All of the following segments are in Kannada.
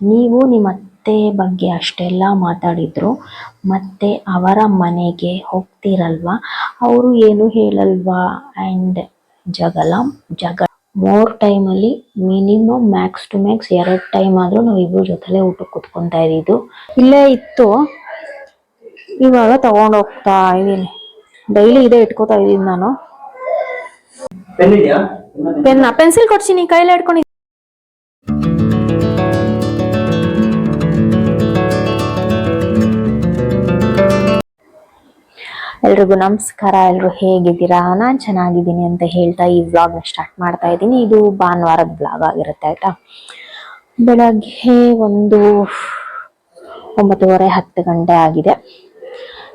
ನೀವು ನಿಮ್ಮ ಅತ್ತೆ ಬಗ್ಗೆ ಅಷ್ಟೆಲ್ಲ ಮಾತಾಡಿದ್ರು ಮತ್ತೆ ಅವರ ಮನೆಗೆ ಹೋಗ್ತೀರಲ್ವಾ? ಅವರು ಏನು ಹೇಳಲ್ವಾ? ಆ್ಯಂಡ್ ಜಗಳ ಜಗಳ. ಮೋರ್ ಟೈಮಲ್ಲಿ ಮಿನಿಮಮ್ ಮ್ಯಾಕ್ಸ್ ಟು ಮ್ಯಾಕ್ಸ್ ಎರಡು ಟೈಮ್ ಆದ್ರೂ ನಾವು ಇಬ್ಬರು ಜೊತೆಲೇ ಊಟಕ್ಕೆ ಕುತ್ಕೊತಾ ಇದ್ದಿದ್ದು. ಇಲ್ಲೇ ಇತ್ತು. ಇವಾಗ ತಗೊಂಡ್ ಹೋಗ್ತಾ ಇದೀನಿ ಡೈಲಿ ಇದೇ ಇಟ್ಕೋತಾ ಇದ್ದೀನಿ ನಾನು. ಪೆನ್ ಪೆನ್ಸಿಲ್ ಕೊಡ್ಸಿ ಪೆನ್ಸಿಲ್ ಕೊಡ್ತೀನಿ ಕೈಲಿ ಹಿಡ್ಕೊಂಡು ಎಲ್ರಿಗೂ ನಮಸ್ಕಾರ, ಎಲ್ರು ಹೇಗಿದ್ದೀರಾ? ನಾನು ಚೆನ್ನಾಗಿದ್ದೀನಿ ಅಂತ ಹೇಳ್ತಾ ಈ ವ್ಲಾಗ್ನ ಸ್ಟಾರ್ಟ್ ಮಾಡ್ತಾ ಇದ್ದೀನಿ. ಇದು ಭಾನುವಾರದ ವ್ಲಾಗ್ ಆಗಿರುತ್ತೆ, ಆಯ್ತಾ? ಬೆಳಗ್ಗೆ ಒಂದು ಒಂಬತ್ತುವರೆ ಹತ್ತು ಗಂಟೆ ಆಗಿದೆ.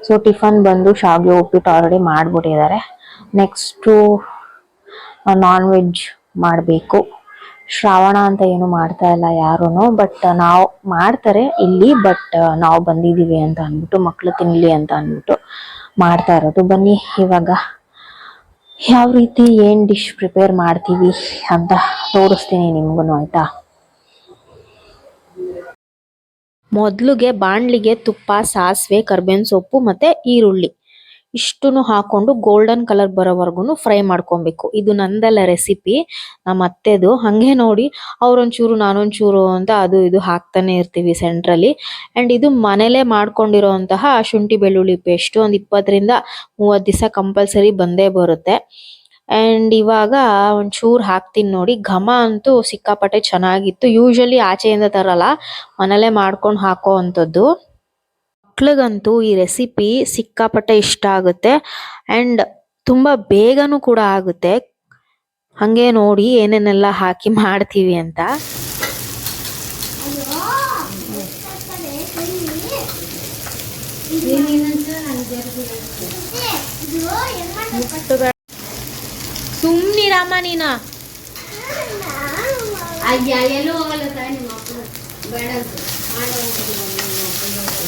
ಸೊ ಟಿಫನ್ ಬಂದು ಶಾವಿಗೆ ಉಪ್ಪಿಟ್ಟು ಆಲ್ರೆಡಿ ಮಾಡ್ಬಿಟ್ಟಿದ್ದಾರೆ. ನೆಕ್ಸ್ಟು ನಾನ್ ವೆಜ್ ಮಾಡಬೇಕು. ಶ್ರಾವಣ ಅಂತ ಏನು ಮಾಡ್ತಾ ಇಲ್ಲ ಯಾರೂ ಬಟ್ ನಾವು ಮಾಡ್ತಾರೆ ಇಲ್ಲಿ ಬಟ್ ನಾವು ಬಂದಿದ್ದೀವಿ ಅಂತ ಅಂದ್ಬಿಟ್ಟು ಮಕ್ಕಳು ತಿನ್ನಲಿ ಅಂತ ಅಂದ್ಬಿಟ್ಟು ಮಾಡ್ತಾ ಇರೋದು. ಬನ್ನಿ, ಇವಾಗ ಯಾವ ರೀತಿ ಏನ್ ಡಿಶ್ ಪ್ರಿಪೇರ್ ಮಾಡ್ತೀವಿ ಅಂತ ತೋರಿಸ್ತೀನಿ ನಿಮ್ಗೂ ಆಯ್ತಾ? ಮೊದಲಿಗೆ ಬಾಣಲಿಗೆ ತುಪ್ಪ, ಸಾಸಿವೆ, ಕರ್ಬೇವಿನ ಸೊಪ್ಪು ಮತ್ತೆ ಈರುಳ್ಳಿ. ಇಷ್ಟನ್ನು ಹಾಕೊಂಡು ಗೋಲ್ಡನ್ ಕಲರ್ ಬರೋವರೆಗೂ ಫ್ರೈ ಮಾಡ್ಕೊಬೇಕು. ಇದು ನಂದಲ್ಲ ರೆಸಿಪಿ ನಮ್ಮ ಅತ್ತೆದು. ಹಾಗೆ ನೋಡಿ, ಅವ್ರೊಂಚೂರು ನಾನೊಂಚೂರು ಅಂತ ಅದು ಇದು ಹಾಕ್ತಾನೆ ಇರ್ತೀವಿ ಸೆಂಟ್ರಲ್ಲಿ ಅಂಡ್ ಇದು ಮನೇಲೆ ಮಾಡ್ಕೊಂಡಿರೋಂತಹ ಶುಂಠಿ ಬೆಳ್ಳುಳ್ಳಿ ಪೇಸ್ಟು ಒಂದು ಇಪ್ಪತ್ತರಿಂದ ಮೂವತ್ತು ದಿವಸ ಕಂಪಲ್ಸರಿ ಬಂದೇ ಬರುತ್ತೆ. ಅಂಡ್ ಇವಾಗ ಒಂಚೂರು ಹಾಕ್ತೀನಿ ನೋಡಿ. ಘಮ ಅಂತೂ ಸಿಕ್ಕಾಪಟ್ಟೆ ಚೆನ್ನಾಗಿತ್ತು. ಯೂಶಲಿ ಆಚೆಯಿಂದ ತರಲ್ಲ. ಮನೇಲೆ ಮಾಡ್ಕೊಂಡು ಹಾಕೋ ಅಂಥದ್ದು. ಮಕ್ಳಿಗಂತೂ ಈ ರೆಸಿಪಿ ಸಿಕ್ಕಾಪಟ್ಟೆ ಇಷ್ಟ ಆಗುತ್ತೆ. ಆ್ಯಂಡ್ ತುಂಬ ಬೇಗನೂ ಕೂಡ ಆಗುತ್ತೆ. ಹಾಗೆ ನೋಡಿ ಏನೇನೆಲ್ಲ ಹಾಕಿ ಮಾಡ್ತೀವಿ ಅಂತ. ಸುಮ್ನಿರಾಮ ನೀನ? ಎಲ್ಲೂ ಹೋಗಲ್ಲ ಬೇಡ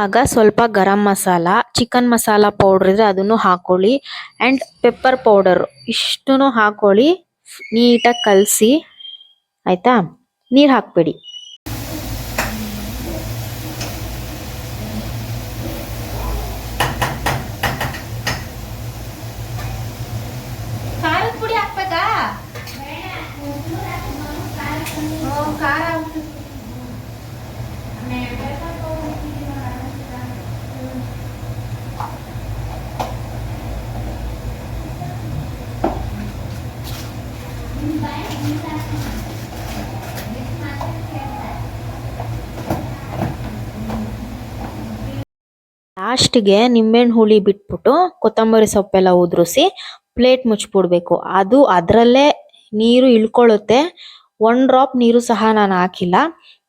ಇವಾಗ ಸ್ವಲ್ಪ ಗರಂ ಮಸಾಲ ಚಿಕನ್ ಮಸಾಲ ಪೌಡರ್ ಇದ್ರೆ ಅದನ್ನು ಹಾಕೊಳ್ಳಿ. ಅಂಡ್ ಪೆಪ್ಪರ್ ಪೌಡರ್ ಇಷ್ಟನ್ನು ಹಾಕೊಳ್ಳಿ. ನೀಟಾಗಿ ಕಲಸಿ. ಆಯ್ತಾ? ನೀರು ಹಾಕ್ಬೇಡಿ. ಲಾಸ್ಟ್ಗೆ ನಿಂಬೆಹಣ್ಣು ಹುಳಿ ಬಿಟ್ಬಿಟ್ಟು ಕೊತ್ತಂಬರಿ ಸೊಪ್ಪೆಲ್ಲ ಉದುರಿಸಿ ಪ್ಲೇಟ್ ಮುಚ್ಚಿಬಿಡ್ಬೇಕು. ಅದು ಅದರಲ್ಲೇ ನೀರು ಇಳ್ಕೊಳ್ಳುತ್ತೆ. ಒನ್ ಡ್ರಾಪ್ ನೀರು ಸಹ ನಾನು ಹಾಕಿಲ್ಲ.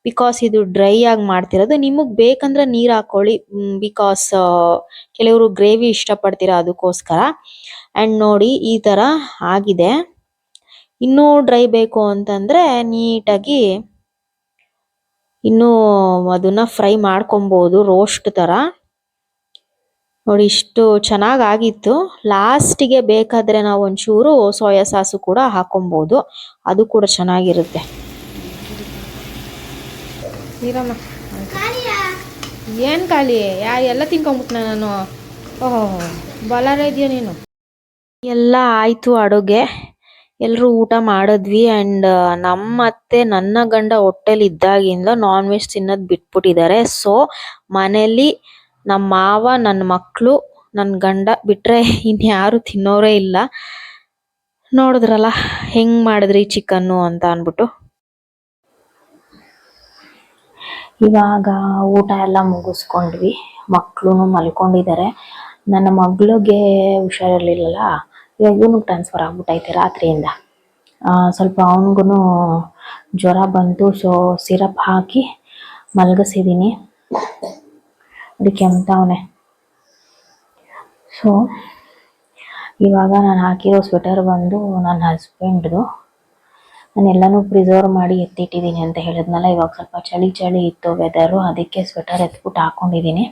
ಬಿಕಾಸ್ ಇದು ಡ್ರೈ ಆಗಿ ಮಾಡ್ತಿರೋದು. ನಿಮಗೆ ಬೇಕಂದ್ರೆ ನೀರು ಹಾಕೊಳ್ಳಿ. ಬಿಕಾಸ್ ಕೆಲವರು ಗ್ರೇವಿ ಇಷ್ಟಪಡ್ತೀರಾ ಅದಕ್ಕೋಸ್ಕರ. ಆ್ಯಂಡ್ ನೋಡಿ, ಈ ಥರ ಆಗಿದೆ. ಇನ್ನೂ ಡ್ರೈ ಬೇಕು ಅಂತಂದರೆ ನೀಟಾಗಿ ಇನ್ನೂ ಅದನ್ನು ಫ್ರೈ ಮಾಡ್ಕೊಬೋದು. ರೋಸ್ಟ್ ಥರ ನೋಡಿ ಇಷ್ಟು ಚೆನ್ನಾಗಿ ಆಗಿತ್ತು ಲಾಸ್ಟಿಗೆ ಬೇಕಾದರೆ ನಾವು ಒಂಚೂರು ಸೋಯಾ ಸಾಸು ಕೂಡ ಹಾಕೊಬೋದು. ಅದು ಕೂಡ ಚೆನ್ನಾಗಿರುತ್ತೆ. ಏನು ಏನ್ ಖಾಲಿ? ಯಾ ಎಲ್ಲ ತಿನ್ಕೊಂಬಿಟ್ನ ನಾನು. ಓಹೋ ಬಲಾರ ಇದೆಯಾ ನೀನು? ಎಲ್ಲ ಆಯಿತು ಅಡುಗೆ. ಎಲ್ಲರೂ ಊಟ ಮಾಡಿದ್ವಿ ಆ್ಯಂಡ್ ನಮ್ಮ ಅತ್ತೆ ನನ್ನ ಗಂಡ ಹೊಟ್ಟೆಲಿ ಇದ್ದಾಗಿಂದ ನಾನ್ ವೆಜ್ ತಿನ್ನೋದು ಬಿಟ್ಬಿಟ್ಟಿದ್ದಾರೆ. ಸೊ ಮನೇಲಿ ನಮ್ಮ ಮಾವ ನನ್ನ ಮಕ್ಕಳು ನನ್ನ ಗಂಡ ಬಿಟ್ಟರೆ ಇನ್ಯಾರು ತಿನ್ನೋರೇ ಇಲ್ಲ. ನೋಡಿದ್ರಲ್ಲ, ಹೆಂಗೆ ಮಾಡಿದ್ರಿ ಚಿಕನ್ನು ಅಂತ ಅಂದ್ಬಿಟ್ಟು. ಇವಾಗ ಊಟ ಎಲ್ಲ ಮುಗಿಸ್ಕೊಂಡ್ವಿ. ಮಕ್ಕಳು ಮಲ್ಕೊಂಡಿದ್ದಾರೆ ನನ್ನ ಮಗಳಿಗೆ ಇವಾಗ ಇವನಿಗೆ ಟ್ರಾನ್ಸ್ಫರ್ ಆಗ್ಬಿಟ್ಟೈತೆ ರಾತ್ರಿಯಿಂದ. ಸ್ವಲ್ಪ ಅವನಿಗೂ ಜ್ವರ ಬಂತು ಸೊ ಸಿರಪ್ ಹಾಕಿ ಮಲಗಿಸಿದ್ದೀನಿ ಅದಕ್ಕೆ ಕೆಮ್ತಾವನೆ ಸೊ ಇವಾಗ ನಾನು ಹಾಕಿರೋ ಸ್ವೆಟರ್ ಬಂದು ನನ್ನ ಹಸ್ಬೆಂಡ್ದು ನಾನು ಎಲ್ಲನೂ ಪ್ರಿಸರ್ವ್ ಮಾಡಿ ಎತ್ತಿಟ್ಟಿದ್ದೀನಿ ಅಂತ ಹೇಳಿದ್ನಲ್ಲ, ಇವಾಗ ಸ್ವಲ್ಪ ಚಳಿ ಚಳಿ ಇತ್ತು ವೆದರು ಅದಕ್ಕೆ ಸ್ವೆಟರ್ ಎತ್ಬಿಟ್ಟು ಹಾಕೊಂಡಿದ್ದೀನಿ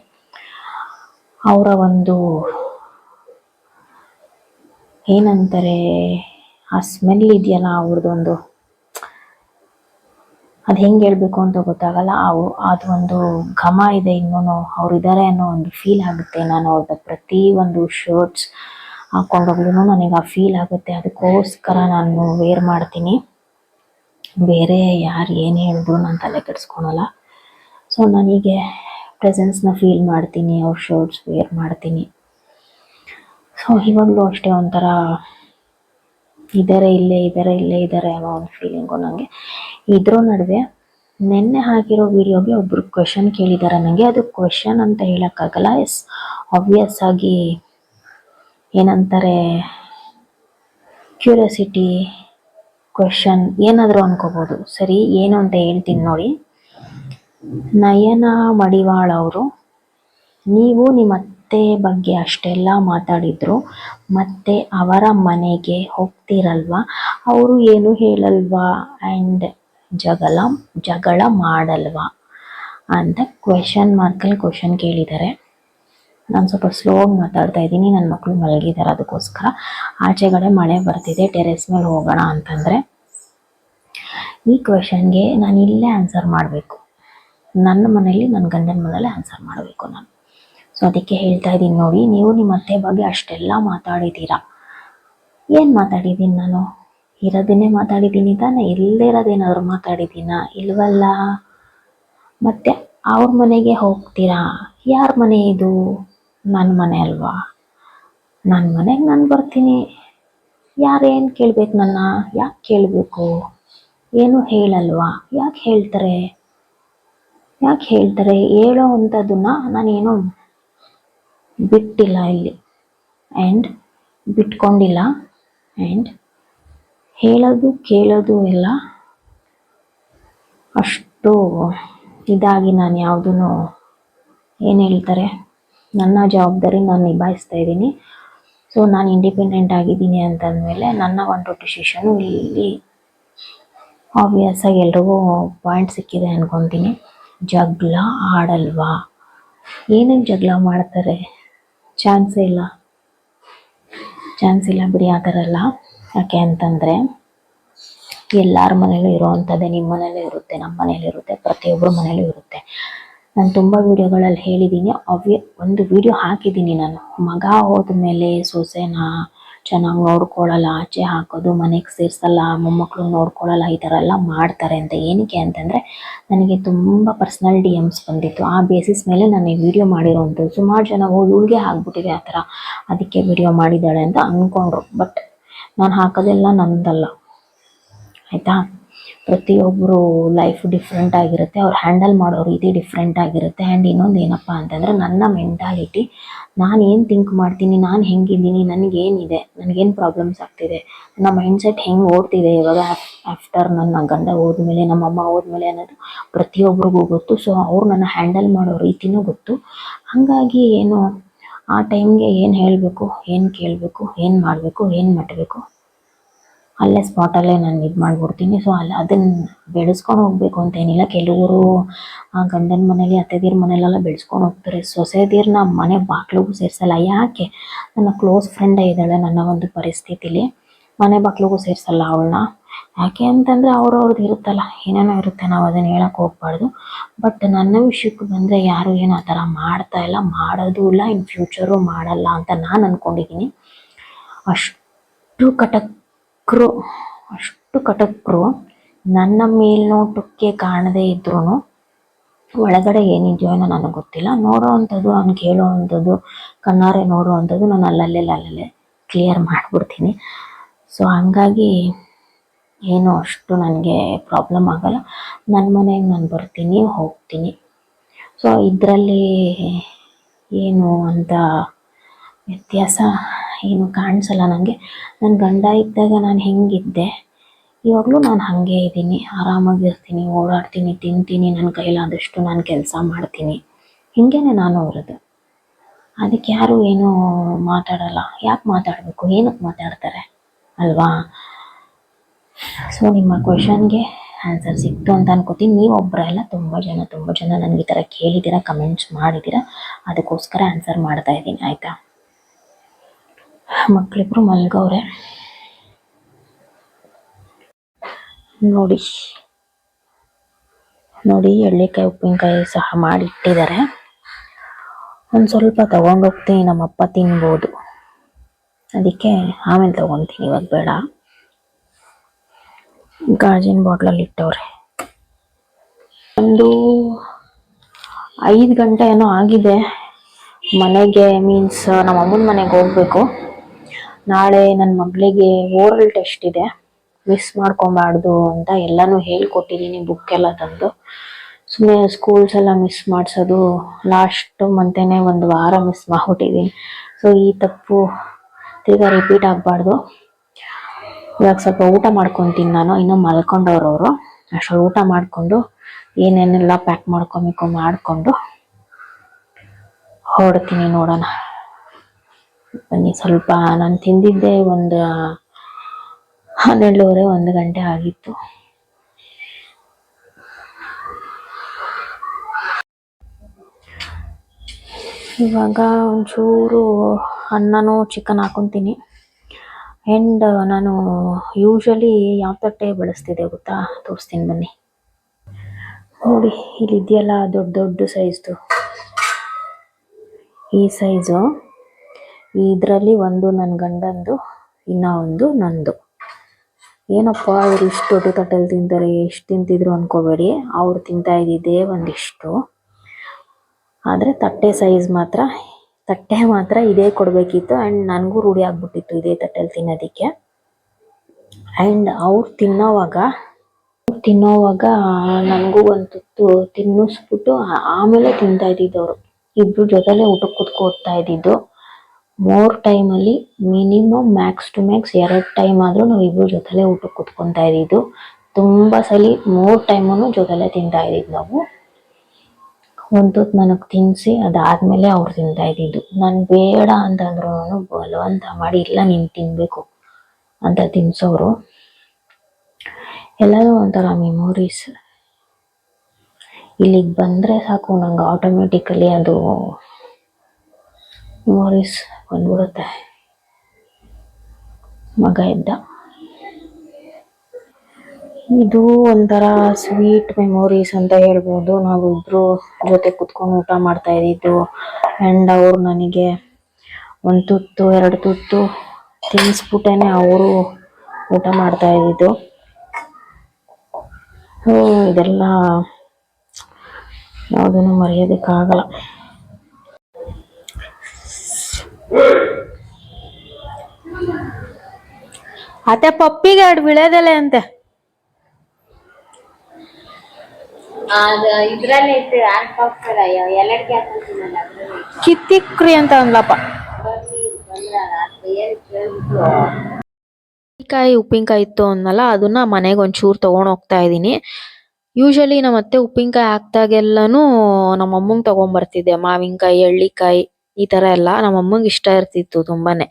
ಅವರ ಒಂದು ಏನಂತಾರೆ, ಆ ಸ್ಮೆಲ್ ಇದೆಯಲ್ಲ ಅವ್ರದ್ದೊಂದು ಅದು ಹೆಂಗೆ ಹೇಳ್ಬೇಕು ಅಂತ ಗೊತ್ತಾಗಲ್ಲ. ಅವು ಅದೊಂದು ಘಮ ಇದೆ ಇನ್ನೂ ಅವ್ರು ಇದ್ದಾರೆ ಅನ್ನೋ ಒಂದು ಫೀಲ್ ಆಗುತ್ತೆ. ನಾನು ಅವ್ರದ್ದು ಪ್ರತಿ ಒಂದು ಶರ್ಟ್ಸ್ ಹಾಕೊಂಡೋಗ್ಲೂ ನನಗೆ ಆ ಫೀಲ್ ಆಗುತ್ತೆ. ಅದಕ್ಕೋಸ್ಕರ ನಾನು ವೇರ್ ಮಾಡ್ತೀನಿ. ಬೇರೆ ಯಾರು ಏನು ಹೇಳಿದ್ರು ನಾನು ತಲೆ ಕೆಡಿಸ್ಕೊಳಲ್ಲ. ಸೊ ನನಗೆ ಪ್ರೆಸೆನ್ಸ್ನ ಫೀಲ್ ಮಾಡ್ತೀನಿ, ಅವ್ರ ಶರ್ಟ್ಸ್ ವೇರ್ ಮಾಡ್ತೀನಿ. ಸೊ ಇವಾಗಲೂ ಅಷ್ಟೇ ಒಂಥರ ಇದ್ದಾರೆ ಇಲ್ಲೇ ಇದ್ದಾರೆ ಇಲ್ಲೇ ಇದ್ದಾರೆ ಅನ್ನೋ ಒಂದು ಫೀಲಿಂಗು ನನಗೆ ಇದ್ರ ನಡುವೆ ನಿನ್ನೆ ಹಾಕಿರೋ ವಿಡಿಯೋಗೆ ಒಬ್ರು ಕ್ವೆಶನ್ ಕೇಳಿದ್ದಾರೆ ನನಗೆ ಅದು ಕ್ವೆಶನ್ ಅಂತ ಹೇಳೋಕ್ಕಾಗಲ್ಲ. ಎಸ್ ಆಬ್ವಿಯಸ್ ಆಗಿ ಏನಂತಾರೆ ಕ್ಯೂರಿಯಾಸಿಟಿ ಕ್ವೆಶನ್ ಏನಾದರೂ ಅನ್ಕೋಬೋದು. ಸರಿ, ಏನು ಅಂತ ಹೇಳ್ತೀನಿ ನೋಡಿ. ನಯನ ಮಡಿವಾಳ ಅವರು, ನೀವು ನಿಮ್ಮ ಅತ್ತೆ ಬಗ್ಗೆ ಅಷ್ಟೆಲ್ಲ ಮಾತಾಡಿದ್ರು. ಮತ್ತೆ ಅವರ ಮನೆಗೆ ಹೋಗ್ತಿರಲ್ವಾ? ಅವರು ಏನು ಹೇಳಲ್ವಾ? ಆ್ಯಂಡ್ ಜಗಳ ಜಗಳ ಮಾಡಲ್ವಾ? ಅಂತ ಕ್ವೆಶನ್ ಮಾರ್ಕಲ್ಲಿ ಕ್ವೆಶನ್ ಕೇಳಿದ್ದಾರೆ. ನಾನು ಸ್ವಲ್ಪ ಸ್ಲೋ ಮಾತಾಡ್ತಾ ಇದ್ದೀನಿ. ನನ್ನ ಮಕ್ಕಳು ಮಲಗಿದ್ದಾರೆ ಅದಕ್ಕೋಸ್ಕರ. ಆಚೆಗಡೆ ಮಳೆ ಬರ್ತಿದೆ. ಟೆರೆಸ್ ಮೇಲೆ ಹೋಗೋಣ ಅಂತಂದರೆ ಈ ಕ್ವೆಶನ್ಗೆ ನಾನು ಇಲ್ಲೇ ಆನ್ಸರ್ ಮಾಡಬೇಕು. ನನ್ನ ಮನೇಲಿ ನನ್ನ ಗಂಡನ ಮನೇಲಿ ಆನ್ಸರ್ ಮಾಡಬೇಕು ನಾನು. ಸೊ ಅದಕ್ಕೆ ಹೇಳ್ತಾ ಇದ್ದೀನಿ ನೋಡಿ, ನೀವು ನಿಮ್ಮ ಅತ್ತೆ ಬಗ್ಗೆ ಅಷ್ಟೆಲ್ಲ ಮಾತಾಡಿದ್ದೀರಾ? ಏನು ಮಾತಾಡಿದ್ದೀನಿ ನಾನು? ಇರೋದನ್ನೇ ಮಾತಾಡಿದ್ದೀನಿ ತಾನೇ? ಇಲ್ಲದೇ ಇರೋದೇನಾದ್ರು ಮಾತಾಡಿದ್ದೀನಾ? ಇಲ್ವಲ್ಲ? ಮತ್ತೆ ಅವ್ರ ಮನೆಗೆ ಹೋಗ್ತೀರಾ? ಯಾರ ಮನೆ ಇದು? ನನ್ನ ಮನೆ ಅಲ್ವಾ? ನನ್ನ ಮನೆಗೆ ನಾನು ಬರ್ತೀನಿ. ಯಾರೇನು ಕೇಳ್ಬೇಕು ನನ್ನ? ಯಾಕೆ ಕೇಳಬೇಕು? ಏನು ಹೇಳಲ್ವಾ? ಯಾಕೆ ಹೇಳ್ತಾರೆ? ಯಾಕೆ ಹೇಳ್ತಾರೆ? ಹೇಳೋ ಅಂಥದ್ದನ್ನ ನಾನೇನು ಬಿಟ್ಟಿಲ್ಲ ಇಲ್ಲಿ. ಆ್ಯಂಡ್ ಬಿಟ್ಕೊಂಡಿಲ್ಲ. ಆ್ಯಂಡ್ ಹೇಳೋದು ಕೇಳೋದು ಎಲ್ಲ ಅಷ್ಟು ಇದಾಗಿ ನಾನು ಯಾವುದೂ ಏನು ಹೇಳ್ತಾರೆ? ನನ್ನ ಜವಾಬ್ದಾರಿ ನಾನು ನಿಭಾಯಿಸ್ತಾ ಇದ್ದೀನಿ. ಸೊ ನಾನು ಇಂಡಿಪೆಂಡೆಂಟ್ ಆಗಿದ್ದೀನಿ ಅಂತಂದಮೇಲೆ ನನ್ನ ಒಂದು ಡಿಸಿಷನು ಇಲ್ಲಿ ಆಬ್ವಿಯಸ್ ಆಗಿ ಎಲ್ರಿಗೂ ಪಾಯಿಂಟ್ ಸಿಕ್ಕಿದೆ ಅನ್ಕೊತೀನಿ. ಜಗಳ ಆಡಲ್ವಾ? ಏನೇನು ಜಗಳ ಮಾಡ್ತಾರೆ? ಚಾನ್ಸೇ ಇಲ್ಲ. ಚಾನ್ಸ್ ಇಲ್ಲ ಬಿಡಿ ಆ ಥರ ಎಲ್ಲ. ಯಾಕೆ ಅಂತಂದರೆ ಎಲ್ಲರ ಮನೇಲೂ ಇರೋವಂಥದ್ದೇ ನಿಮ್ಮ ಮನೇಲೂ ಇರುತ್ತೆ ನಮ್ಮ ಮನೇಲಿ ಇರುತ್ತೆ ಪ್ರತಿಯೊಬ್ಬರ ಮನೇಲೂ ಇರುತ್ತೆ. ನಾನು ತುಂಬ ವಿಡಿಯೋಗಳಲ್ಲಿ ಹೇಳಿದ್ದೀನಿ ಅವ್ಯ, ಒಂದು ವಿಡಿಯೋ ಹಾಕಿದ್ದೀನಿ ನಾನು. ಮಗ ಹೋದ್ಮೇಲೆ ಸೊಸೆನ ಚೆನ್ನಾಗಿ ನೋಡ್ಕೊಳ್ಳಲ್ಲ, ಆಚೆ ಹಾಕೋದು, ಮನೆಗೆ ಸೇರಿಸಲ್ಲ ಮೊಮ್ಮಕ್ಕಳು ನೋಡ್ಕೊಳ್ಳಲ್ಲ, ಈ ಥರ ಎಲ್ಲ ಮಾಡ್ತಾರೆ ಅಂತ ಏನಕ್ಕೆ ಅಂತಂದರೆ ನನಗೆ ತುಂಬ ಪರ್ಸ್ನಲ್ ಡಿ ಎಮ್ಸ್ ಬಂದಿತ್ತು. ಆ ಬೇಸಿಸ್ ಮೇಲೆ ನಾನು ಈ ವಿಡಿಯೋ ಮಾಡಿರೋವಂಥದ್ದು ಸುಮಾರು ಜನ, ಓ, ಇವಳಿಗೆ ಆಗ್ಬಿಟ್ಟಿದೆ ಆ ಥರ, ಅದಕ್ಕೆ ವಿಡಿಯೋ ಮಾಡಿದ್ದಾಳೆ ಅಂತ ಅಂದ್ಕೊಂಡ್ರು ಬಟ್ ನಾನು ಹಾಕೋದೆಲ್ಲ ನಂದಲ್ಲ. ಆಯಿತಾ? ಪ್ರತಿಯೊಬ್ಬರು ಲೈಫ್ ಡಿಫ್ರೆಂಟ್ ಆಗಿರುತ್ತೆ. ಅವ್ರು ಹ್ಯಾಂಡಲ್ ಮಾಡೋ ರೀತಿ ಡಿಫ್ರೆಂಟ್ ಆಗಿರುತ್ತೆ. ಆ್ಯಂಡ್ ಇನ್ನೊಂದು ಏನಪ್ಪ ಅಂತಂದರೆ ನನ್ನ ಮೆಂಟಾಲಿಟಿ ನಾನು ಏನು ಥಿಂಕ್ ಮಾಡ್ತೀನಿ, ನಾನು ಹೆಂಗಿದ್ದೀನಿ, ನನಗೇನಿದೆ, ನನಗೇನು ಪ್ರಾಬ್ಲಮ್ಸ್ ಆಗ್ತಿದೆ, ನನ್ನ ಮೈಂಡ್ಸೆಟ್ ಹೆಂಗೆ ಓಡ್ತಿದೆ ಇವಾಗ ಆಫ್ಟರ್ ನನ್ನ ಗಂಡ ಹೋದ್ಮೇಲೆ, ನಮ್ಮ ಅಮ್ಮ ಹೋದ್ಮೇಲೆ ಅನ್ನೋದು ಪ್ರತಿಯೊಬ್ಬರಿಗೂ ಗೊತ್ತು. ಸೊ ಅವ್ರು ನನ್ನ ಹ್ಯಾಂಡಲ್ ಮಾಡೋ ರೀತಿನೂ ಗೊತ್ತು. ಹಾಗಾಗಿ ಏನು, ಆ ಟೈಮ್ಗೆ ಏನು ಹೇಳಬೇಕು, ಏನು ಕೇಳಬೇಕು, ಏನು ಮಾಡಬೇಕು ಏನು ಮಾಡಬೇಕು ಅಲ್ಲೇ ಸ್ಪಾಟಲ್ಲೇ ನಾನು ಇದು ಮಾಡಿಬಿಡ್ತೀನಿ. ಸೊ ಅಲ್ಲಿ ಅದನ್ನು ಬೆಳೆಸ್ಕೊಂಡು ಹೋಗಬೇಕು ಅಂತೇನಿಲ್ಲ ಕೆಲವರು, ಆ ಗಂಡನ ಮನೇಲಿ, ಅತ್ತೆದೀರ ಮನೇಲೆಲ್ಲ ಬೆಳೆಸ್ಕೊಂಡು ಹೋಗ್ತಾರೆ. ಸೊಸೆದೀರನ್ನ ಮನೆ ಬಾಗಿಲಿಗೂ ಸೇರಿಸಲ್ಲ. ಯಾಕೆ? ನನ್ನ ಕ್ಲೋಸ್ ಫ್ರೆಂಡೇ ಇದ್ದಾಳೆ ನನ್ನ ಒಂದು ಪರಿಸ್ಥಿತಿಲಿ. ಮನೆ ಬಾಗಿಲಿಗೂ ಸೇರಿಸಲ್ಲ ಅವಳನ್ನ ಯಾಕೆ ಅಂತಂದರೆ ಅವ್ರವ್ರದ್ದು ಇರುತ್ತಲ್ಲ. ಏನೇನೋ ಇರುತ್ತೆ. ನಾವು ಅದನ್ನು ಹೇಳಕ್ಕೆ ಹೋಗ್ಬಾರ್ದು. ಬಟ್ ನನ್ನ ವಿಷಯಕ್ಕೆ ಬಂದರೆ ಯಾರು ಏನು ಆ ಥರ ಮಾಡ್ತಾ ಇಲ್ಲ. ಮಾಡೋದು ಇಲ್ಲ. ಇನ್ ಫ್ಯೂಚರು ಮಾಡಲ್ಲ ಅಂತ ನಾನು ಅಂದ್ಕೊಂಡಿದ್ದೀನಿ ಅಷ್ಟು ಕಟಕ್ರು ಅಷ್ಟು ಕಟಕ್ರು. ನನ್ನ ಮೇಲ್ನೋಟಕ್ಕೆ ಕಾಣದೇ ಇದ್ರೂ ಒಳಗಡೆ ಏನಿದೆಯೋ ಏನೋ ನನಗೆ ಗೊತ್ತಿಲ್ಲ. ನೋಡೋ ಅಂಥದ್ದು ಅವ್ನು ಕೇಳೋ ಅಂಥದ್ದು ಕಣ್ಣಾರೆ ನೋಡೋ ಅಂಥದ್ದು ನಾನು ಅಲ್ಲಲ್ಲೇ ಅಲ್ಲಲ್ಲೇ ಕ್ಲಿಯರ್ ಮಾಡಿಬಿಡ್ತೀನಿ. ಸೊ ಹಂಗಾಗಿ ಏನು ಅಷ್ಟು ನನಗೆ ಪ್ರಾಬ್ಲಮ್ ಆಗಲ್ಲ. ನನ್ನ ಮನೆಗೆ ನಾನು ಬರ್ತೀನಿ, ಹೋಗ್ತೀನಿ. ಸೊ ಇದರಲ್ಲಿ ಏನು ಅಂತ ವ್ಯತ್ಯಾಸ? ಏನು ಕಾಣಿಸಲ್ಲ ನನಗೆ ನನ್ನ ಗಂಡ ಇದ್ದಾಗ ನಾನು ಹೆಂಗಿದ್ದೆ? ಇವಾಗಲೂ ನಾನು ಹಾಗೆ ಇದ್ದೀನಿ ಆರಾಮಾಗಿರ್ತೀನಿ, ಓಡಾಡ್ತೀನಿ, ತಿಂತೀನಿ ನನ್ನ ಕೈಲಾದಷ್ಟು ನಾನು ಕೆಲಸ ಮಾಡ್ತೀನಿ. ಹಿಂಗೇನೆ ನಾನು ಅವರದ್ದು. ಅದಕ್ಕೆ ಯಾರು ಏನು ಮಾತಾಡಲ್ಲ. ಯಾಕೆ ಮಾತಾಡಬೇಕು? ಏನಕ್ಕೆ ಮಾತಾಡ್ತಾರೆ? ಅಲ್ವಾ? ಸೊ ನಿಮ್ಮ ಕ್ವೆಶನ್ಗೆ ಆನ್ಸರ್ ಸಿಕ್ತು ಅಂತ ಅನ್ಕೋತೀನಿ. ನೀವು ಒಬ್ಬರಲ್ಲ ತುಂಬ ಜನ ತುಂಬ ಜನ ನನಗೆ ಈ ಥರ ಕೇಳಿದ್ದೀರಾ ಕಮೆಂಟ್ಸ್ ಮಾಡಿದ್ದೀರಾ, ಅದಕ್ಕೋಸ್ಕರ ಆನ್ಸರ್ ಮಾಡ್ತಾ ಇದ್ದೀನಿ, ಆಯಿತಾ? ಮಕ್ಕಳಿಬ್ರು ಮಲ್ಗವ್ರೆ. ನೋಡಿ. ನೋಡಿ, ಎಳ್ಳಿಕಾಯಿ, ಉಪ್ಪಿನಕಾಯಿ ಸಹ ಮಾಡಿ ಇಟ್ಟಿದ್ದಾರೆ ಒಂದು ಸ್ವಲ್ಪ ತಗೊಂಡೋಗ್ತೀನಿ, ನಮ್ಮಪ್ಪ ತಿನ್ಬೋದು. ಅದಕ್ಕೆ ಆಮೇಲೆ ತಗೊತೀನಿ, ಇವಾಗ ಬೇಡ. ಗಾಜಿನ ಬಾಟ್ಲಲ್ಲಿ ಇಟ್ಟವ್ರೆ. ಒಂದು ಐದು ಗಂಟೆ ಏನೋ ಆಗಿದೆ. ಮನೆಗೆ ಮೀನ್ಸ್ ನಮ್ಮ ಅಮ್ಮನ ಮನೆಗೆ ಹೋಗ್ಬೇಕು. ನಾಳೆ ನನ್ನ ಮಗಳಿಗೆ ಓರಲ್ ಟೆಸ್ಟ್ ಇದೆ. ಮಿಸ್ ಮಾಡ್ಕೊಬಾರ್ದು ಅಂತ ಎಲ್ಲಾನು ಹೇಳ್ಕೊಟ್ಟಿದ್ದೀನಿ ಬುಕ್ ಎಲ್ಲ ತಂದು. ಸುಮ್ಮನೆ ಸ್ಕೂಲ್ಸ್ ಎಲ್ಲ ಮಿಸ್ ಮಾಡಿಸೋದು ಲಾಸ್ಟ್ ಮಂತೇನೆ ಒಂದು ವಾರ ಮಿಸ್ ಮಾಡ್ಬಿಟ್ಟಿದ್ದೀನಿ ಸೊ ಈ ತಪ್ಪು ತಿರ್ಗಾ ರಿಪೀಟ್ ಆಗಬಾರ್ದು. ಇವಾಗ ಸ್ವಲ್ಪ ಊಟ ಮಾಡ್ಕೊತೀನಿ ನಾನು, ಇನ್ನೂ ಮಲ್ಕೊಂಡವ್ರವರು. ಅಷ್ಟು ಊಟ ಮಾಡಿಕೊಂಡು, ಏನೇನೆಲ್ಲ ಪ್ಯಾಕ್ ಮಾಡ್ಕೊಬೇಕು ಮಾಡಿಕೊಂಡು, ಹೊರಡ್ತೀನಿ ನೋಡೋಣ. ಬನ್ನಿ. ಸ್ವಲ್ಪ ನಾನು ತಿಂದಿದ್ದೆ ಒಂದು ಹನ್ನೆರಡೂವರೆ ಒಂದು ಗಂಟೆ ಆಗಿತ್ತು. ಇವಾಗ ಒಂಚೂರು ಅನ್ನನೂ ಚಿಕನ್ ಹಾಕೊತೀನಿ. ಆ್ಯಂಡ್ ನಾನು ಯೂಶಲಿ ಯಾವ ತಟ್ಟೆ ಬಳಸ್ತಿದ್ದೆ ಗೊತ್ತಾ? ತೋರಿಸ್ತೀನಿ ಬನ್ನಿ. ನೋಡಿ, ಇಲ್ಲಿದೆಯಲ್ಲ ದೊಡ್ಡ ದೊಡ್ಡ ಸೈಜ್ದು ಈ ಸೈಜು ಇದರಲ್ಲಿ ಒಂದು ನನ್ನ ಗಂಡಂದು, ಇನ್ನೂ ಒಂದು ನಂದು. ಏನಪ್ಪ ಅವ್ರು ಇಷ್ಟು ದೊಡ್ಡ ತಟ್ಟೆಲಿ ತಿಂತಾರೆ, ಎಷ್ಟು ತಿಂತಿದ್ರು ಅನ್ಕೋಬೇಡಿ. ಅವ್ರು ತಿಂತಾ ಇದ್ದಿದ್ದೇ ಒಂದಿಷ್ಟು. ಆದರೆ ತಟ್ಟೆ ಸೈಜ್ ಮಾತ್ರ, ತಟ್ಟೆ ಮಾತ್ರ ಇದೇ ಕೊಡಬೇಕಿತ್ತು. ಆ್ಯಂಡ್ ನನಗೂ ರೂಢಿ ಆಗ್ಬಿಟ್ಟಿತ್ತು ಇದೇ ತಟ್ಟೆಲಿ ತಿನ್ನೋದಕ್ಕೆ. ಆ್ಯಂಡ್ ಅವ್ರು ತಿನ್ನೋವಾಗ ಅವ್ರು ತಿನ್ನೋವಾಗ ನನಗೂ ಒಂದು ತುತ್ತು ತಿನ್ನಿಸ್ಬಿಟ್ಟು ಆಮೇಲೆ ತಿಂತಾ ಇದ್ದಿದ್ದವರು. ಇಬ್ರು ಜೊತೆಲೆ ಊಟಕ್ಕೆ ಕೂತ್ಕೊಡ್ತಾ ಇದ್ದಿದ್ದು. ಮೂರು ಟೈಮಲ್ಲಿ ಮಿನಿಮಮ್ ಮ್ಯಾಕ್ಸ್ ಟು ಮ್ಯಾಕ್ಸ್ ಎರಡು ಟೈಮ್ ಆದರೂ ನಾವು ಇಬ್ರು ಜೊತೆಲೆ ಊಟಕ್ಕೆ ಕುತ್ಕೊತಾ ಇದ್ದಿದ್ದು ತುಂಬ ಸಲ ಮೂರು ಟೈಮೂ ಜೊತೆಲೆ ತಿಂತಾ ಇದ್ದಿದ್ದು ನಾವು. ತುತ್ತು ನನಗೆ ತಿನ್ನಿಸಿ ಅದಾದ್ಮೇಲೆ ಅವ್ರು ತಿಂತಾ ಇದ್ದಿದ್ದು. ನಾನು ಬೇಡ ಅಂತಂದ್ರು ಬಲವಂತ ಮಾಡಿ, ಇಲ್ಲ, ನೀನು ತಿನ್ನಬೇಕು ಅಂತ ತಿನ್ಸೋರು. ಎಲ್ಲರೂ ಒಂಥರ ಮೆಮೊರೀಸ್ ಇಲ್ಲಿಗೆ ಬಂದರೆ ಸಾಕು, ನಂಗೆ ಆಟೋಮೆಟಿಕಲಿ ಅದು ಮೆಮೊರೀಸ್ ಬಂದ್ಬಿಡುತ್ತೆ. ಮಗ ಇದ್ದ. ಇದು ಒಂಥರ ಸ್ವೀಟ್ ಮೆಮೊರೀಸ್ ಅಂತ ಹೇಳ್ಬೋದು. ನಾವು ಇಬ್ರು ಜೊತೆ ಕುತ್ಕೊಂಡು ಊಟ ಮಾಡ್ತಾ ಇದ್ದಿದ್ದು ಆ್ಯಂಡ್ ಅವ್ರು ನನಗೆ ಒಂದು ತುತ್ತು, ಎರಡು ತುತ್ತು ತಿನ್ನಿಸ್ಬಿಟ್ಟೇನೆ ಅವರು ಊಟ ಮಾಡ್ತಾ ಇದ್ದಿದ್ದು. ಇದೆಲ್ಲ ಯಾವುದನ್ನು ಮರೆಯೋದಕ್ಕಾಗಲ್ಲ. ಅತ್ತೆ ಪಪ್ಪಿಗೆ ಎರಡು ವಿಳೆದೆಲೆ ಅಂತೆ. ಕಿತ್ತಿಕ್ರಿ ಅಂತ ಅಂದ್ಲಪ್ಪ. ಉಪ್ಪಿನಕಾಯಿ ಉಪ್ಪಿನಕಾಯಿ ಇತ್ತು ಅಂದ್ನಲ್ಲ ಅದನ್ನ ಮನೆಗೆ ಒಂಚೂರು ತಗೊಂಡ್ ಹೋಗ್ತಾ ಇದ್ದೀನಿ ಯೂಶಲಿ ನಮ್ಮ ಅತ್ತೆ ಉಪ್ಪಿನಕಾಯಿ ಹಾಕ್ದಾಗೆಲ್ಲನೂ ನಮ್ಮ ಅಮ್ಮಂಗೆ ತಗೊಂಡ್ ಬರ್ತಿದ್ದೆ ಮಾವಿನಕಾಯಿ ಎಳ್ಳಿಕಾಯಿ ಈ ತರ ಎಲ್ಲ ನಮ್ಮ ಅಮ್ಮಂಗೆ ಇಷ್ಟ ಇರ್ತಿತ್ತು ತುಂಬಾನೇ.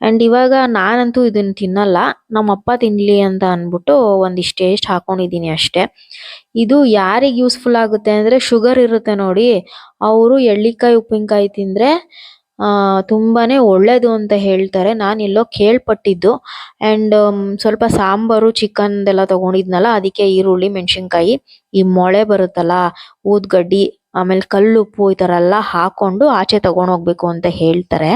ಅಂಡ್ ಇವಾಗ ನಾನಂತೂ ಇದನ್ನ ತಿನ್ನಲ್ಲ. ನಮ್ಮ ಅಪ್ಪ ತಿನ್ಲಿ ಅಂತ ಅನ್ಬಿಟ್ಟು ಒಂದಿಷ್ಟು ಟೇಸ್ಟ್ ಹಾಕೊಂಡಿದೀನಿ ಅಷ್ಟೇ. ಇದು ಯಾರಿಗೆ ಯೂಸ್ಫುಲ್ ಆಗುತ್ತೆ ಅಂದ್ರೆ ಶುಗರ್ ಇರುತ್ತೆ ನೋಡಿ. ಅವರು ಎಳ್ಳಿಕಾಯಿ, ಉಪ್ಪಿನಕಾಯಿ ತಿಂದ್ರೆ, ಆ, ತುಂಬಾನೇ ಒಳ್ಳೇದು ಅಂತ ಹೇಳ್ತಾರೆ. ನಾನ್ ಎಲ್ಲೋ ಕೇಳ್ಪಟ್ಟಿದ್ದು. ಅಂಡ್ ಸ್ವಲ್ಪ ಸಾಂಬಾರು ಚಿಕನ್ ಎಲ್ಲ ತಗೊಂಡಿದ್ನಲ್ಲ, ಅದಕ್ಕೆ ಈರುಳ್ಳಿ, ಮೆಣಸಿನ್ಕಾಯಿ ಈ ಮೊಳೆ ಬರುತ್ತಲ್ಲ, ಊದ್ಗಡ್ಡಿ ಆಮೇಲೆ ಕಲ್ಲುಪ್ಪು ಈ ತರ ಎಲ್ಲ ಹಾಕೊಂಡು ಆಚೆ ತಗೊಂಡು ಹೋಗ್ಬೇಕು ಅಂತ ಹೇಳ್ತಾರೆ.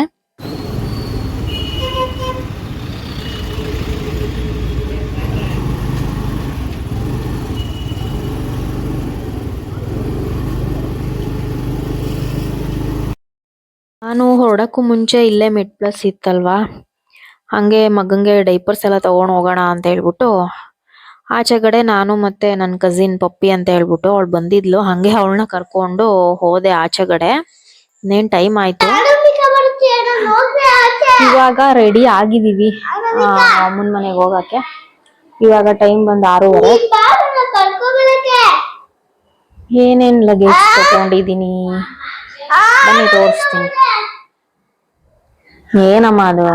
ನಾನು ಹೊರಡಕ್ಕೂ ಮುಂಚೆ ಇಲ್ಲೇ ಮೆಟ್ ಪ್ಲಸ್ ಇತ್ತಲ್ವಾ? ಹಂಗೆ ಮಗಂಗೆ ಡೈಪರ್ಸ್ ಎಲ್ಲ ತಗೊಂಡು ಹೋಗೋಣ ಅಂತ ಹೇಳ್ಬಿಟ್ಟು ಆಚೆ ಕಡೆ ನಾನು ಮತ್ತೆ ನನ್ನ ಕಸಿನ್ ಪಪ್ಪಿ ಅಂತ ಹೇಳ್ಬಿಟ್ಟು ಅವಳು ಬಂದಿದ್ಲು. ಹಂಗೆ ಅವಳನ್ನ ಕರ್ಕೊಂಡು ಹೋದೆ ಆಚೆ ಕಡೆ. ಇನ್ನೇನ್ ಟೈಮ್ ಆಯ್ತು? ಇವಾಗ ರೆಡಿ ಆಗಿದೀವಿ ಅಮ್ಮನ ಮನೆಗೆ ಹೋಗಕ್ಕೆ. ಇವಾಗ ಟೈಮ್ ಬಂದು ಆರೂವರೆ. ಏನೇನ್ ಲಗೇಜ್ ತಗೊಂಡಿದೀನಿ ಬನ್ನಿ ತೋರಿಸ್ತೀನಿ. ಏನಮ್ಮ ಅದು?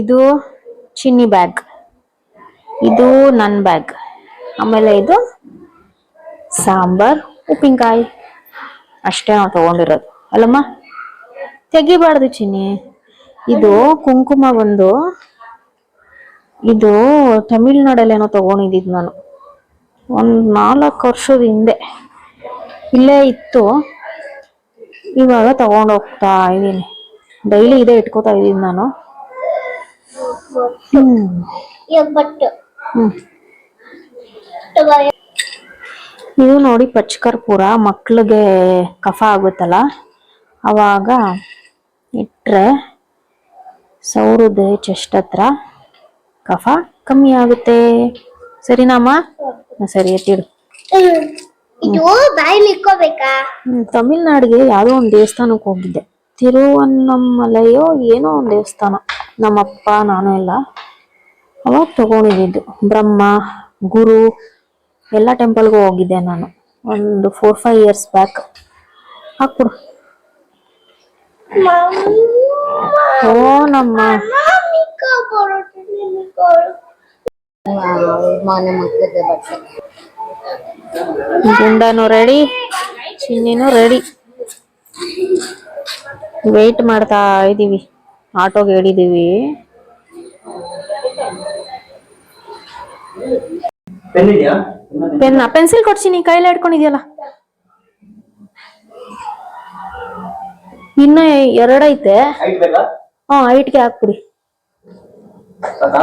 ಇದು ಚಿನ್ನಿ ಬ್ಯಾಗ್. ಇದು ನನ್ನ ಬ್ಯಾಗ್. ಆಮೇಲೆ ಇದು ಸಾಂಬಾರ್, ಉಪ್ಪಿನಕಾಯಿ. ಅಷ್ಟೇ ನಾವು ತಗೊಂಡಿರೋದು. ಅಲ್ಲಮ್ಮ? ತೆಗಿಬಾರ್ದು ಚಿನ್ನಿ. ಇದು ಕುಂಕುಮ ಬಂದು ಇದು ತಮಿಳ್ನಾಡಲ್ಲೇನೋ ತಗೊಂಡಿದ್ದು ನಾನು. ಒಂದು ನಾಲ್ಕು ವರ್ಷದ ಹಿಂದೆ. ಇಲ್ಲೇ ಇತ್ತು. ಇವಾಗ ತಗೊಂಡೋಗ್ತಾ ಇದ್ದೀನಿ. ಡೈಲಿ ಇದೇ ಇಟ್ಕೋತಾ ಇದ್ದೀನಿ ನಾನು. ಹ್ಮ್. ಇದು ನೋಡಿ ಪಚ್ಚಕರ್ಪೂರ ಮಕ್ಳಿಗೆ ಕಫ ಆಗುತ್ತಲ್ಲ ಅವಾಗ ಇಟ್ಟರೆ ಸೌರದೆ ಚೆಸ್ಟ್ ಹತ್ರ ಕಫ ಕಮ್ಮಿ ಆಗುತ್ತೆ. ಸರಿನಾಮ ಸರಿ ಎತ್ತಿಡು ಇದು ಇಕ್ಕೋಬೇಕಾ ತಮಿಳ್ನಾಡಿಗೆ ಯಾವುದೋ ಒಂದು ದೇವಸ್ಥಾನಕ್ಕೆ ಹೋಗಿದ್ದೆ. ತಿರುವನ್ನಮಲಯೋ ಏನೋ ಒಂದು ದೇವಸ್ಥಾನ. ನಮ್ಮಪ್ಪ ನಾನು ಎಲ್ಲ. ಅವಾಗ ತಗೊಂಡಿದ್ದು. ಬ್ರಹ್ಮ ಗುರು ಎಲ್ಲ ಟೆಂಪಲ್ಗೂ ಹೋಗಿದ್ದೆ ನಾನು. ಒಂದು ಫೋರ್ ಫೈವ್ ಇಯರ್ಸ್ ಬ್ಯಾಕ್ ಹಾಕ್ಬಿಡು. ಓ ನಮ್ಮ ಗುಂಡನು ರೆಡಿ ಚಿನ್ನಿನೂ ರೆಡಿ ವೆಯ್ಟ್ ಮಾಡ್ತಾ ಇದ್ದೀವಿ ಆಟೋಗೆ ಹೇಳಿದೀವಿ. ಪೆನ್ ಇದೆಯಾ? ಪೆನ್ನ ಪೆನ್ಸಿಲ್ ಕೊಡ್ಸಿನಿ ಕೈಲಿ ಹಿಡ್ಕೊಂಡಿದ್ಯಲ್ಲ ಇನ್ನ ಎರಡೈತೆ ಹೈಟ್ ಬೇಕಾ? ಹಾ ಐಟ್ಗೆ ಹಾಕ್ಬಿಡಿ. ಸಾಕಾ?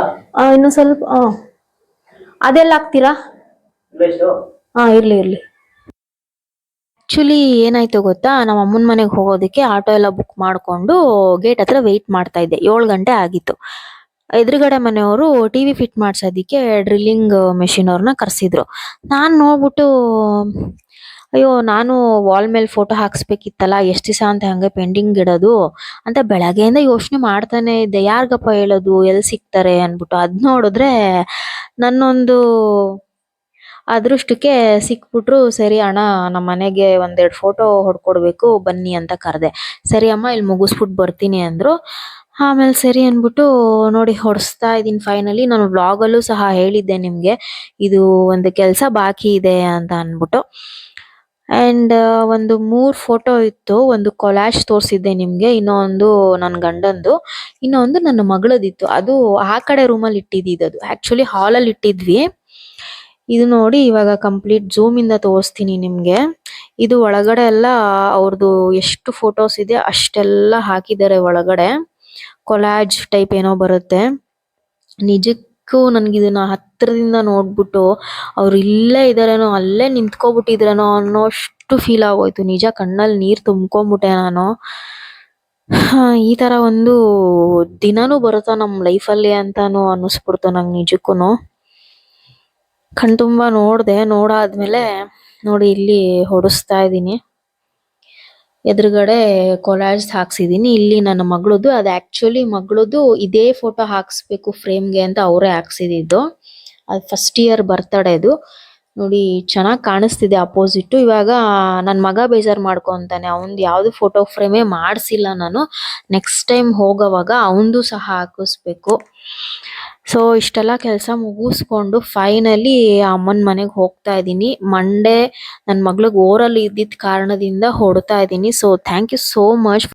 ಇನ್ನು ಸ್ವಲ್ಪ ಹಾ ಅದೆಲ್ಲ ಹಾಕ್ತೀರಾ? ಎಷ್ಟು? ಹಾ ಇರ್ಲಿ ಇರ್ಲಿ. ಆಕ್ಚುಲಿ ಏನಾಯ್ತು ಗೊತ್ತಾ? ನಮ್ಮ ಅಮ್ಮನ ಮನೆಗೆ ಹೋಗೋದಕ್ಕೆ ಆಟೋ ಎಲ್ಲ ಬುಕ್ ಮಾಡಿಕೊಂಡು ಗೇಟ್ ಹತ್ರ ವೆಯ್ಟ್ ಮಾಡ್ತಾ ಇದ್ದೆ. ಏಳು ಗಂಟೆ ಆಗಿತ್ತು. ಎದುರುಗಡೆ ಮನೆಯವರು ಟಿವಿ ಫಿಟ್ ಮಾಡ್ಸೋದಿಕ್ಕೆ ಡ್ರಿಲ್ಲಿಂಗ್ ಮೆಷಿನ್ ಅವ್ರನ್ನ ಕರ್ಸಿದ್ರು. ನಾನು ನೋಡ್ಬಿಟ್ಟು, ಅಯ್ಯೋ, ನಾನು ವಾಲ್ ಮೇಲೆ ಫೋಟೋ ಹಾಕಿಸ್ಬೇಕಿತ್ತಲ್ಲ, ಎಷ್ಟು ದಿವಸ ಅಂತ ಹಂಗೆ ಪೆಂಡಿಂಗ್ ಇಡೋದು ಅಂತ ಬೆಳಗ್ಗೆಯಿಂದ ಯೋಚನೆ ಮಾಡ್ತಾನೆ ಇದ್ದೆ. ಯಾರಿಗಪ್ಪ ಹೇಳೋದು, ಎಲ್ಲಿ ಸಿಗ್ತಾರೆ ಅಂದ್ಬಿಟ್ಟು. ಅದು ನೋಡಿದ್ರೆ ನನ್ನೊಂದು ಅದೃಷ್ಟಕ್ಕೆ ಸಿಕ್ಬಿಟ್ರು, ಸರಿ ಅಣ್ಣ ನಮ್ಮ ಮನೆಗೆ ಒಂದೆರಡು ಫೋಟೋ ಹೊಡ್ಕೊಡ್ಬೇಕು, ಬನ್ನಿ ಅಂತ ಕರೆದೆ. ಸರಿ ಅಮ್ಮ, ಇಲ್ಲಿ ಮುಗಿಸ್ಬಿಟ್ಟು ಬರ್ತೀನಿ ಅಂದ್ರು. ಆಮೇಲೆ ಸರಿ ಅನ್ಬಿಟ್ಟು ನೋಡಿ ಹೊಡಿಸ್ತಾ ಇದೀನಿ ಫೈನಲಿ ನಾನು ವ್ಲಾಗಲ್ಲೂ ಸಹ ಹೇಳಿದ್ದೆ ನಿಮಗೆ, ಇದು ಒಂದು ಕೆಲಸ ಬಾಕಿ ಇದೆ ಅಂತ ಅಂದ್ಬಿಟ್ಟು ಅಂಡ್ ಒಂದು ಮೂರು ಫೋಟೋ ಇತ್ತು, ಒಂದು ಕೊಲಾಶ್ ತೋರಿಸಿದ್ದೆ ನಿಮಗೆ, ಇನ್ನೊಂದು ನನ್ನ ಗಂಡಂದು, ಇನ್ನೊಂದು ನನ್ನ ಮಗಳದಿತ್ತು. ಅದು ಆ ಕಡೆ ರೂಮಲ್ಲಿ ಇಟ್ಟಿದ್ದು ಅದು. ಆ್ಯಕ್ಚುಲಿ ಹಾಲಲ್ಲಿ ಇಟ್ಟಿದ್ವಿ. ಇದು ನೋಡಿ ಇವಾಗ ಕಂಪ್ಲೀಟ್ ಜೂಮ್ ಇಂದ ತೋರಿಸ್ತೀನಿ ನಿಮಗೆ. ಇದು ಒಳಗಡೆ ಎಲ್ಲ ಅವ್ರದ್ದು ಎಷ್ಟು ಫೋಟೋಸ್ ಇದೆ ಅಷ್ಟೆಲ್ಲ ಹಾಕಿದ್ದಾರೆ ಒಳಗಡೆ. ಕೊಲಾಜ್ ಟೈಪ್ ಏನೋ ಬರುತ್ತೆ. ನಿಜಕ್ಕೂ ನನಗೆ ಇದನ್ನ ಹತ್ರದಿಂದ ನೋಡ್ಬಿಟ್ಟು ಅವ್ರು ಇಲ್ಲೇ ಇದಾರೇನೋ ಅಲ್ಲೇ ನಿಂತ್ಕೊಬಿಟ್ಟಿದ್ರೇನೋ ಅನ್ನೋಷ್ಟು ಫೀಲ್ ಆಗೋಯ್ತು. ನಿಜ ಕಣ್ಣಲ್ಲಿ ನೀರ್ ತುಂಬ್ಕೊಂಬಿಟ್ಟೆ ನಾನು. ಈ ತರ ಒಂದು ದಿನಾನು ಬರುತ್ತಾ ನಮ್ಮ ಲೈಫಲ್ಲಿ ಅಂತಾನು ಅನ್ನಿಸ್ಬಿಡ್ತು ನಂಗೆ ನಿಜಕ್ಕೂನು. ಕಣ್ತುಂಬ ನೋಡಿದೆ, ನೋಡಾದ್ಮೇಲೆ ನೋಡಿ ಇಲ್ಲಿ ಹೊಡಿಸ್ತಾ ಇದೀನಿ ಎದುರುಗಡೆ ಕೊಲಾಜ್ ಹಾಕ್ಸಿದೀನಿ. ಇಲ್ಲಿ ನನ್ನ ಮಗಳದು ಅದು ಆಕ್ಚುಲಿ ಮಗಳದು ಇದೇ ಫೋಟೋ ಹಾಕ್ಸ್ಬೇಕು ಫ್ರೇಮ್ಗೆ ಅಂತ ಅವರೇ ಹಾಕ್ಸಿದಿದ್ದು ಅದು ಫಸ್ಟ್ ಇಯರ್ ಬರ್ತಡೇದು ನೋಡಿ, ಚೆನ್ನಾಗ್ ಕಾಣಿಸ್ತಿದೆ ಅಪೋಸಿಟ್ ಇವಾಗ ನನ್ನ ಮಗ ಬೇಜಾರ್ ಮಾಡ್ಕೊಂತಾನೆ. ಅವಂದ್ ಯಾವ್ದು ಫೋಟೋ ಫ್ರೇಮೇ ಮಾಡ್ಸಿಲ್ಲ ನಾನು. ನೆಕ್ಸ್ಟ್ ಟೈಮ್ ಹೋಗೋವಾಗ ಅವಂದು ಸಹ ಹಾಕಿಸ್ಬೇಕು. ಸೊ ಇಷ್ಟೆಲ್ಲ ಕೆಲಸ ಮುಗಿಸ್ಕೊಂಡು ಫೈನಲಿ ಅಮ್ಮನ ಮನೆಗೆ ಹೋಗ್ತಾ ಇದ್ದೀನಿ. ಮಂಡೇ ನನ್ನ ಮಗ್ಳಿಗೆ ಓರಲ್ಲಿ ಇದ್ದಿದ್ದ ಕಾರಣದಿಂದ ಹೊಡ್ತಾ ಇದ್ದೀನಿ. So thank you so much